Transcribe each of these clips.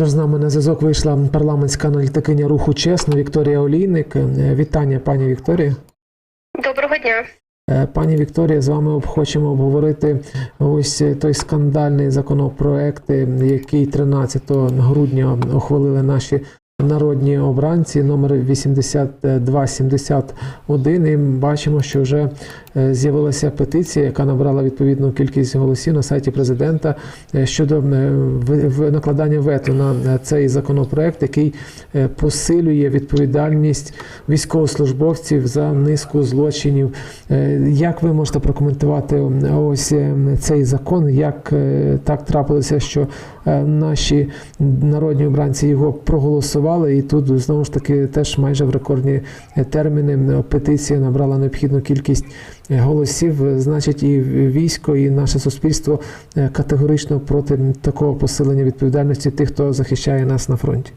Тож з нами на зв'язок вийшла парламентська аналітикиня руху чесно Вікторія Олійник. Е, Вітання, пані Вікторія. Доброго дня. Е, Пані Вікторія, з вами хочемо обговорити ось е, той скандальний законопроект, який 13 грудня ухвалили наші народні обранці, номер 8271. І бачимо, що вже е, з'явилася петиція, яка набрала відповідну кількість голосів на сайті президента е, щодо е, накладання вето на цей законопроект, який посилює відповідальність військовослужбовців за низку злочинів. Як ви можете прокоментувати ось цей закон? Як так трапилося, що наші народні обранці його проголосували, і тут знову ж таки теж майже в рекордні терміни петиція набрала необхідну кількість голосів. Значить, і військо, і наше суспільство е, категорично проти такого посилення відповідальності тих, хто захищає нас на фронті.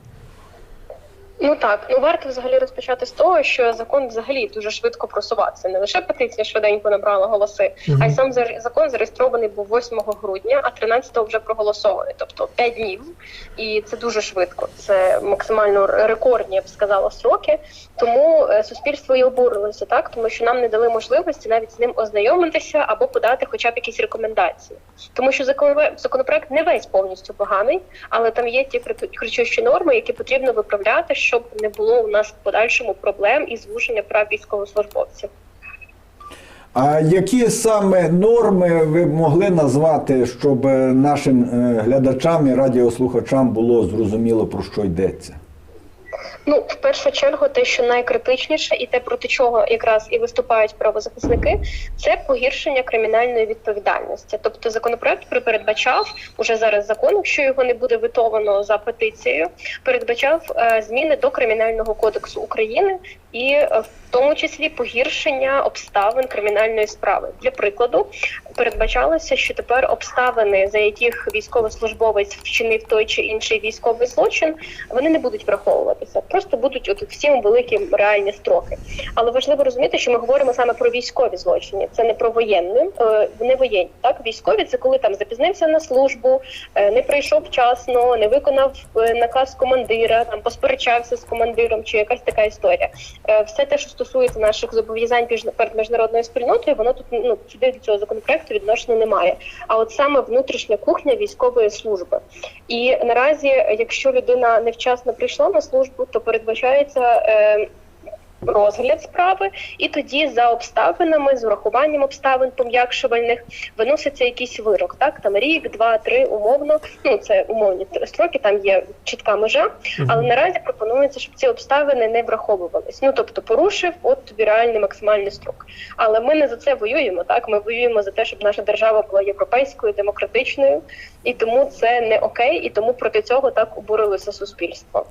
Ну так, ну варто взагалі розпочати з того, що закон взагалі дуже швидко просувався. Не лише петиція швиденько набрала голоси, а й сам закон зареєстрований був 8 грудня, а 13-го вже проголосований, тобто 5 днів. І це дуже швидко. Це максимально рекордні, я б сказала, строки. Тому е, суспільство і обурилося, так тому що нам не дали можливості навіть з ним ознайомитися або подати хоча б якісь рекомендації. Тому що законопроект не весь повністю поганий, але там є ті кричу- кричущі норми, які потрібно виправляти, щоб не було у нас в подальшому проблем і звуження прав військовослужбовців. А які саме норми ви б могли назвати, щоб е, нашим е, глядачам і радіослухачам було зрозуміло про що йдеться? Ну, в першу чергу, те, що найкритичніше, і те, проти чого якраз і виступають правозахисники, це погіршення кримінальної відповідальності. Тобто, законопроект передбачав уже зараз закон, якщо його не буде витовано за петицією, передбачав е, зміни до кримінального кодексу України і е, в тому числі погіршення обставин кримінальної справи. Для прикладу, передбачалося, що тепер обставини, за яких військовослужбовець вчинив той чи інший військовий злочин, вони не будуть враховуватися, просто будуть от всім великі реальні строки. Але важливо розуміти, що ми говоримо саме про військові злочини. Це не про воєнні, е, не воєнні. Так, військові це коли там запізнився на службу, е, не прийшов вчасно, не виконав е, наказ командира, там посперечався з командиром, чи якась така історія. Все те, що стосується наших зобов'язань перед міжнародною спільнотою, воно тут ну сюди до цього законопроекту відношення немає. А от саме внутрішня кухня військової служби. І наразі, якщо людина невчасно прийшла на службу, то передбачається. Е, Розгляд справи, і тоді за обставинами, з урахуванням обставин пом'якшувальних, виноситься якийсь вирок. Так там рік, два, три, умовно. Ну це умовні строки, там є чітка межа. Але наразі пропонується, щоб ці обставини не враховувались. Ну тобто порушив, от тобі реальний максимальний строк. Але ми не за це воюємо. Так ми воюємо за те, щоб наша держава була європейською, демократичною, і тому це не окей, і тому проти цього так обурилося суспільство.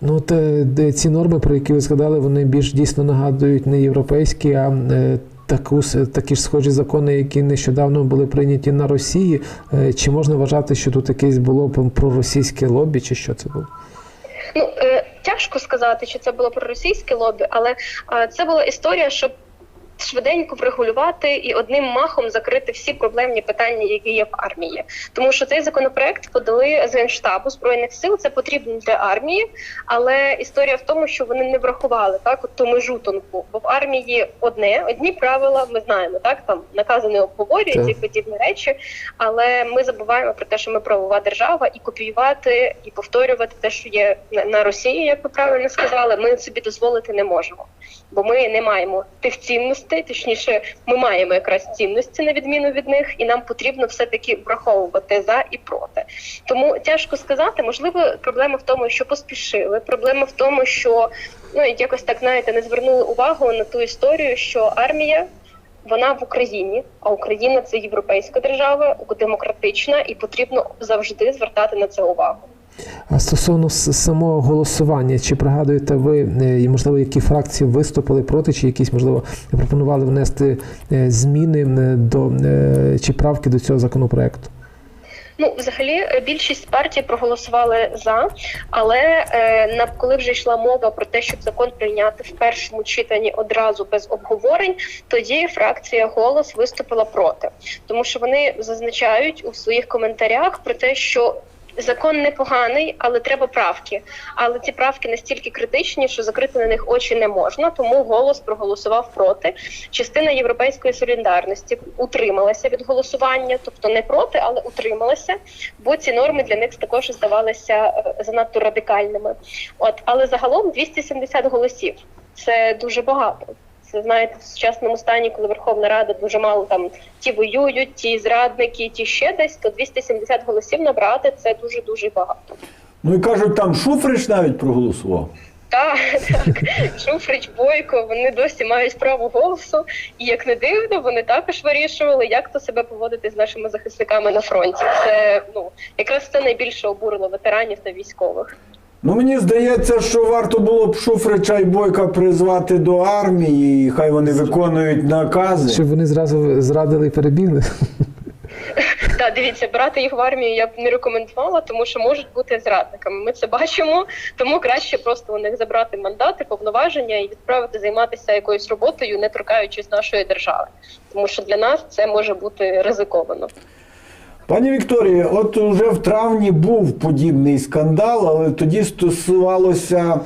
Ну, е, де ці норми, про які ви згадали, вони більш дійсно нагадують не європейські, а е, таку, такі ж схожі закони, які нещодавно були прийняті на Росії. Е, Чи можна вважати, що тут якесь було проросійське лобі, чи що це було? Ну е, тяжко сказати, чи це було про російське лобі, але е, це була історія, щоб швиденько врегулювати і одним махом закрити всі проблемні питання, які є в армії. Тому що цей законопроект подали з генштабу збройних сил. Це потрібно для армії, але історія в тому, що вони не врахували так от ту межу тонку. Бо в армії одне, одні правила. Ми знаємо, так там накази не обговорюють і подібні речі. Але ми забуваємо про те, що ми правова держава, і копіювати і повторювати те, що є на- на Росії, як ви правильно сказали, ми собі дозволити не можемо, бо ми не маємо тих цінностей. Точніше, ми маємо якраз цінності на відміну від них, і нам потрібно все таки враховувати за і проти. Тому тяжко сказати. Можливо, проблема в тому, що поспішили. Проблема в тому, що ну якось так знаєте, не звернули увагу на ту історію, що армія вона в Україні, а Україна це європейська держава, демократична, і потрібно завжди звертати на це увагу. Стосовно самого голосування, чи пригадуєте ви, е, можливо, які фракції виступили проти, чи якісь, можливо, пропонували внести е, зміни е, до чи правки до цього законопроекту? Ну, взагалі, більшість партій проголосували за, але е, коли вже йшла мова про те, щоб закон прийняти в першому читанні одразу без обговорень, тоді фракція голос виступила проти, тому що вони зазначають у своїх коментарях про те, що закон непоганий, але треба правки. Але ці правки настільки критичні, що закрити на них очі не можна. Тому голос проголосував проти. Частина європейської солідарності утрималася від голосування, тобто не проти, але утрималася, бо ці норми для них також здавалися е, занадто радикальними. От, але загалом 270 голосів це дуже багато. Це знаєте, в сучасному стані, коли Верховна Рада дуже мало там ті воюють, ті зрадники, ті ще десь, то 270 голосів набрати це дуже дуже багато. Ну і кажуть, там Шуфрич навіть проголосував. Так, так, Шуфрич, Бойко, вони досі мають право голосу, і як не дивно, вони також вирішували, як то себе поводити з нашими захисниками на фронті. Це ну якраз це найбільше обурило ветеранів та військових. Ну мені здається, що варто було б Шуфрича і Бойка призвати до армії, і хай вони виконують накази. Щоб вони зразу зрадили і перебігли. Так, дивіться, брати їх в армію я б не рекомендувала, тому що можуть бути зрадниками. Ми це бачимо, тому краще просто у них забрати мандати, повноваження і відправити займатися якоюсь роботою, не торкаючись нашої держави. Тому що для нас це може бути ризиковано. Пані Вікторія, от уже в травні був подібний скандал, але тоді стосувалося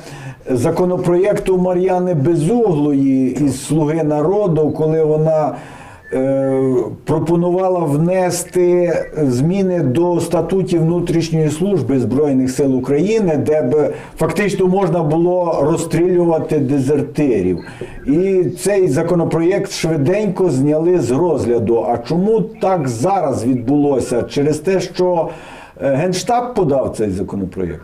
законопроєкту Мар'яни Безуглої із Слуги народу, коли вона пропонувала внести зміни до статутів внутрішньої служби Збройних сил України, де б фактично можна було розстрілювати дезертирів. І цей законопроєкт швиденько зняли з розгляду. А чому так зараз відбулося? Через те, що е, Генштаб подав цей законопроєкт?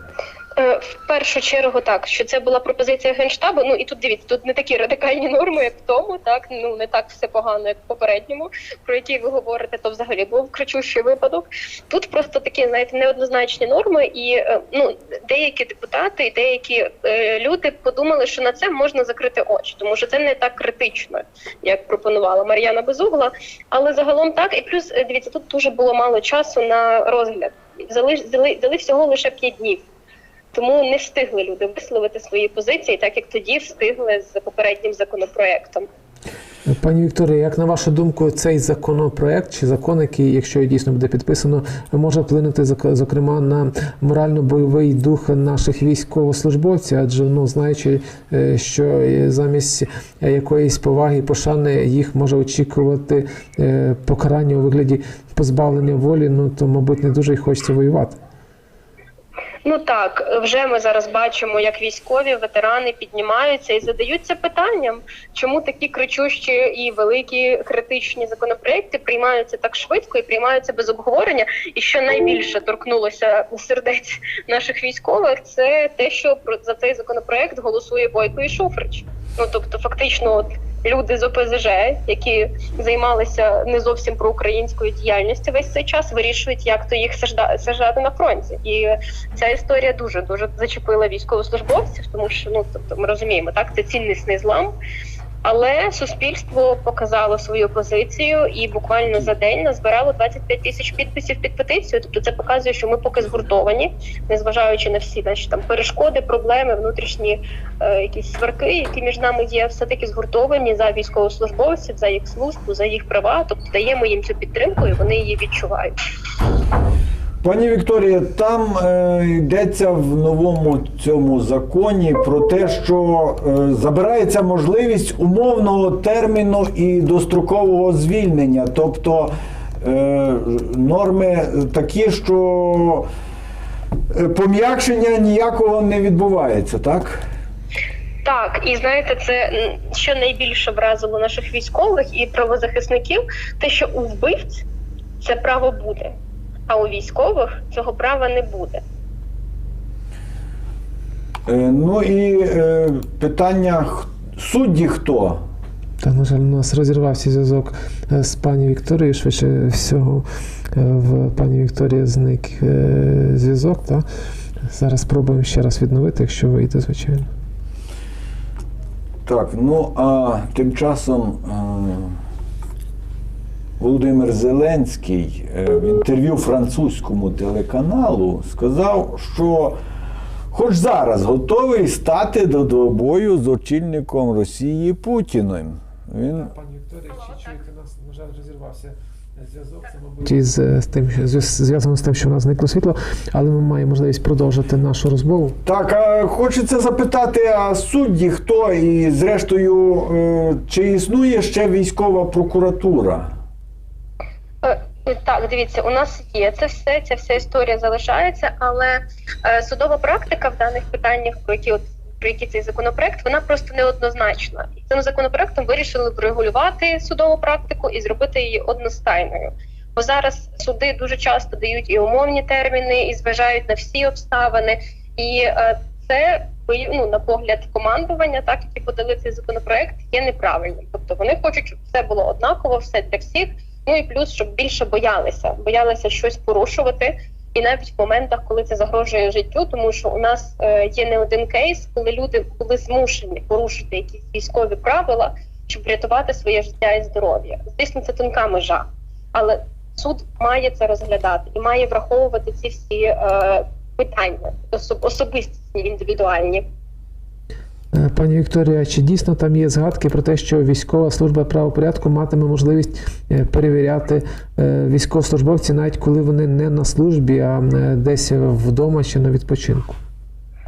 Е, В першу чергу так, що це була пропозиція генштабу. Ну і тут дивіться, тут не такі радикальні норми, як в тому, так ну не так все погано, як в попередньому, про який ви говорите, то взагалі був кричущий випадок. Тут просто такі, знаєте, неоднозначні норми, і е, ну деякі депутати і деякі е, люди подумали, що на це можна закрити очі, тому що це не так критично, як пропонувала Мар'яна Безугла. Але загалом так, і плюс е, дивіться, тут дуже було мало часу на розгляд. Взяли, взяли, взяли всього лише 5 днів. Тому не встигли люди висловити свої позиції, так як тоді встигли з попереднім законопроектом. Пані Вікторія, як на вашу думку, цей законопроект чи закон, який, якщо дійсно буде підписано, може вплинути зок- зокрема на морально-бойовий дух наших військовослужбовців? Адже ну знаючи, е, що замість якоїсь поваги і пошани їх може очікувати е, покарання у вигляді позбавлення волі, ну то мабуть не дуже й хочеться воювати. Ну так, вже ми зараз бачимо, як військові ветерани піднімаються і задаються питанням, чому такі кричущі і великі критичні законопроекти приймаються так швидко і приймаються без обговорення. І що найбільше торкнулося сердець наших військових, це те, що про за цей законопроект голосує Бойко і Шуфрич. Ну тобто, фактично, от люди з ОПЗЖ, які займалися не зовсім проукраїнською діяльністю весь цей час, вирішують, як то їх сажати на фронті. І ця історія дуже дуже зачепила військовослужбовців, тому що ну тобто ми розуміємо, так це ціннісний злам. Але суспільство показало свою позицію і буквально за день назбирало 25 тисяч підписів під петицію. Тобто це показує, що ми поки згуртовані, незважаючи на всі наші там перешкоди, проблеми, внутрішні е, якісь сварки, які між нами є, все таки згуртовані за військовослужбовців, за їх службу, за їх права. Тобто даємо їм цю підтримку, і вони її відчувають. Пані Вікторія, там е, йдеться в новому цьому законі про те, що е, забирається можливість умовного терміну і дострокового звільнення. Тобто е, норми такі, що е, пом'якшення ніякого не відбувається, так? Так, і знаєте, це що найбільше вразило наших військових і правозахисників, те, що у вбивць це право буде, а у військових цього права не буде. Е, ну і е, питання судді хто? Та, на жаль, у нас розірвався зв'язок е, з пані Вікторією. Швидше всього, е, в пані Вікторії зник е, зв'язок. Та? Зараз спробуємо ще раз відновити, якщо вийде, звичайно. Так, ну а тим часом е, Володимир Зеленський е, в інтерв'ю французькому телеканалу сказав, що хоч зараз готовий стати до двобою з очільником Росії Путіним. Він Пані Вікторія, чи чуєте нас? На жаль, розірвався Із е, з тим, що- з- зв'язано з тим, що в нас зникло світло, але ми маємо можливість продовжити нашу розмову. Так, а хочеться запитати, а судді хто? І зрештою, е, чи існує ще військова прокуратура? Так, дивіться, у нас є це все, ця вся історія залишається, але е, судова практика в даних питаннях, про які от про які цей законопроект, вона просто неоднозначна. І цим законопроектом вирішили врегулювати судову практику і зробити її одностайною. Бо зараз суди дуже часто дають і умовні терміни, і зважають на всі обставини, і е, це ну, на погляд командування, так які подали цей законопроект, є неправильним. Тобто вони хочуть, щоб все було однаково, все для всіх. Ну і плюс, щоб більше боялися, боялися щось порушувати, і навіть в моментах, коли це загрожує життю, тому що у нас е, є не один кейс, коли люди були змушені порушити якісь військові правила, щоб врятувати своє життя і здоров'я. Звісно, це тонка межа, але суд має це розглядати і має враховувати ці всі е, питання, особ- особистісні, індивідуальні. Е, Пані Вікторія, чи дійсно там є згадки про те, що військова служба правопорядку матиме можливість е, перевіряти е, військовослужбовців, навіть коли вони не на службі, а десь вдома чи на відпочинку?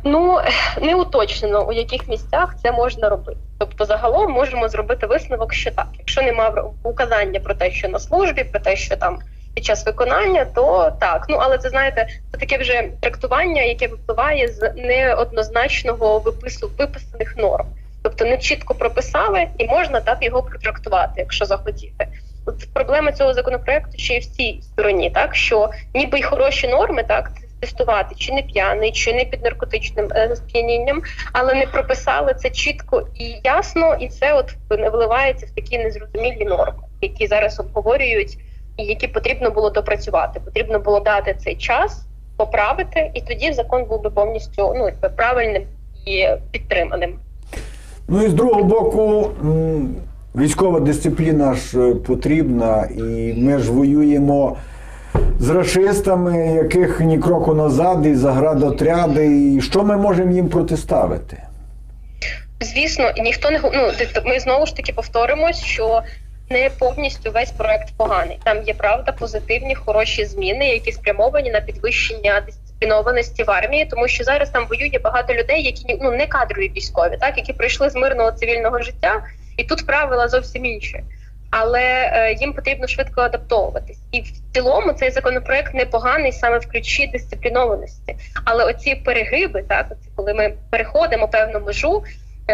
Ну не уточнено у яких місцях це можна робити. Тобто, загалом можемо зробити висновок, що так, якщо немає указання про те, що на службі, про те, що там під час виконання, то так. Ну але це знаєте, це таке вже трактування, яке випливає з неоднозначного випису виписаних норм. Тобто не чітко прописали, і можна так його протрактувати, якщо захотіти. От проблема цього законопроекту ще й в цій стороні, так що ніби й хороші норми, так тестувати, чи не п'яний, чи не під наркотичним е, сп'янінням, але не прописали це чітко і ясно, і це от виливається в такі незрозумілі норми, які зараз обговорюють, які потрібно було допрацювати. Потрібно було дати цей час, поправити, і тоді закон був би повністю ну правильним і підтриманим. Ну і з другого боку, військова дисципліна ж е, потрібна, і ми ж воюємо з рашистами, яких ні кроку назад, і заградотряди. І що ми можемо їм протиставити? Звісно, ніхто не ну, тобто ми знову ж таки повторимось, що не повністю весь проект поганий. Там є правда позитивні, хороші зміни, які спрямовані на підвищення дисциплінованості в армії, тому що зараз там воює багато людей, які ну не кадрові військові, так які прийшли з мирного цивільного життя, і тут правила зовсім інші. Але е, їм потрібно швидко адаптовуватись, і в цілому цей законопроект непоганий саме в ключі дисциплінованості. Але оці перегиби, так оці, коли ми переходимо певну межу,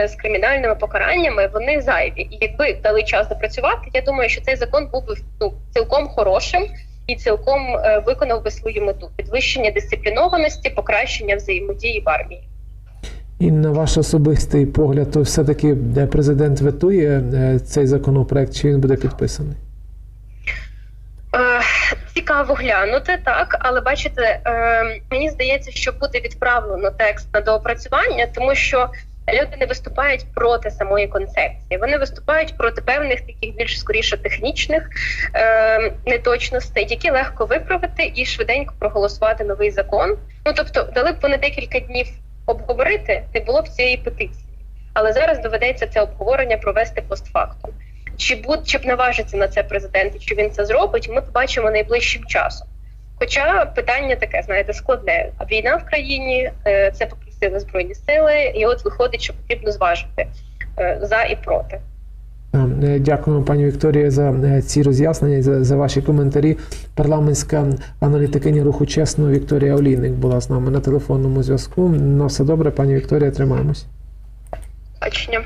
з кримінальними покараннями, вони зайві. І якби дали час допрацювати, я думаю, що цей закон був би ну, цілком хорошим і цілком е, виконав би свою мету підвищення дисциплінованості, покращення взаємодії в армії. І на ваш особистий погляд, то все-таки де президент ветує е, цей законопроект, чи він буде підписаний? Е, Цікаво глянути так, але бачите, е, мені здається, що буде відправлено текст на доопрацювання, тому що люди не виступають проти самої концепції. Вони виступають проти певних таких більш скоріше технічних е, неточностей, які легко виправити і швиденько проголосувати новий закон. Ну тобто, дали б вони декілька днів обговорити, не було б цієї петиції. Але зараз доведеться це обговорення провести постфактум. Чи буд чи б наважиться на це президент, і чи він це зробить, ми побачимо найближчим часом. Хоча питання таке, знаєте, складне. Війна в країні е, це попросили збройні сили, і от виходить, що потрібно зважити е, за і проти. Е, Дякуємо, пані Вікторія, за е, ці роз'яснення, за, за ваші коментарі. Парламентська аналітикиня руху чесно Вікторія Олійник була з нами на телефонному зв'язку. На все добре, пані Вікторія, тримаємось. Бачення.